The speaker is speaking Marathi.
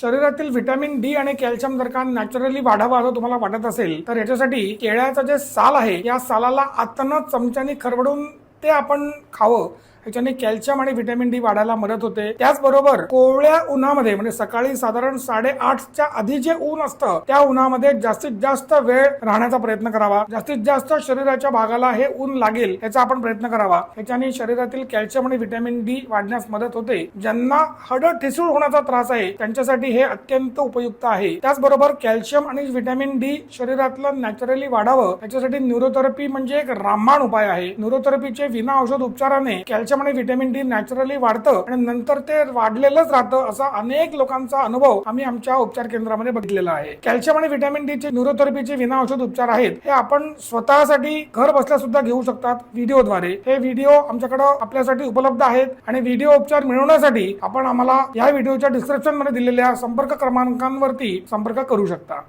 शरीरातील व्हिटॅमिन डी आणि कॅल्शियम जर का नॅचरली वाढावा असं तुम्हाला वाटत असेल तर याच्यासाठी केळ्याचं जे साल आहे या सालाला आतनं चमच्याने खरवडून ते आपण खावं. ह्याच्याने कॅल्शियम आणि व्हिटॅमिन डी वाढायला मदत होते. त्याचबरोबर कोवळ्या उन्हामध्ये म्हणजे सकाळी साधारण साडेआठच्या आधी जे ऊन असतं त्या उन्हामध्ये जास्तीत जास्त वेळ राहण्याचा प्रयत्न करावा. जास्तीत जास्त शरीराच्या भागाला हे ऊन लागेल याचा आपण प्रयत्न करावा. ह्याच्याने शरीरातील कॅल्शियम आणि व्हिटॅमिन डी वाढण्यास मदत होते. ज्यांना हड ठिसूळ होण्याचा त्रास आहे त्यांच्यासाठी हे अत्यंत उपयुक्त आहे. त्याचबरोबर कॅल्शियम आणि व्हिटॅमिन डी शरीरातलं नॅचरली वाढावं त्याच्यासाठी न्यूरोथेरपी म्हणजे एक रामबाण उपाय आहे. न्यूरोथेरपीचे विना औषध उपचाराने कॅल्शियम त्याच्यामुळे व्हिटॅमिन डी नॅचरली वाढतं आणि नंतर ते वाढलेलंच राहतं असा अनेक लोकांचा अनुभव आम्ही आमच्या उपचार केंद्रामध्ये बघितलेला आहे. कॅल्शियम आणि व्हिटॅमिन डी चे न्यूरोथेरपीचे विना औषध उपचार आहेत. हे आपण स्वतःसाठी घर बसल्या सुद्धा घेऊ शकतात व्हिडिओद्वारे. हे व्हिडिओ आमच्याकडे आपल्यासाठी उपलब्ध आहेत आणि व्हिडिओ उपचार मिळवण्यासाठी आपण आम्हाला या व्हिडिओच्या डिस्क्रिप्शनमध्ये दिलेल्या संपर्क क्रमांकांवरती संपर्क करू शकता.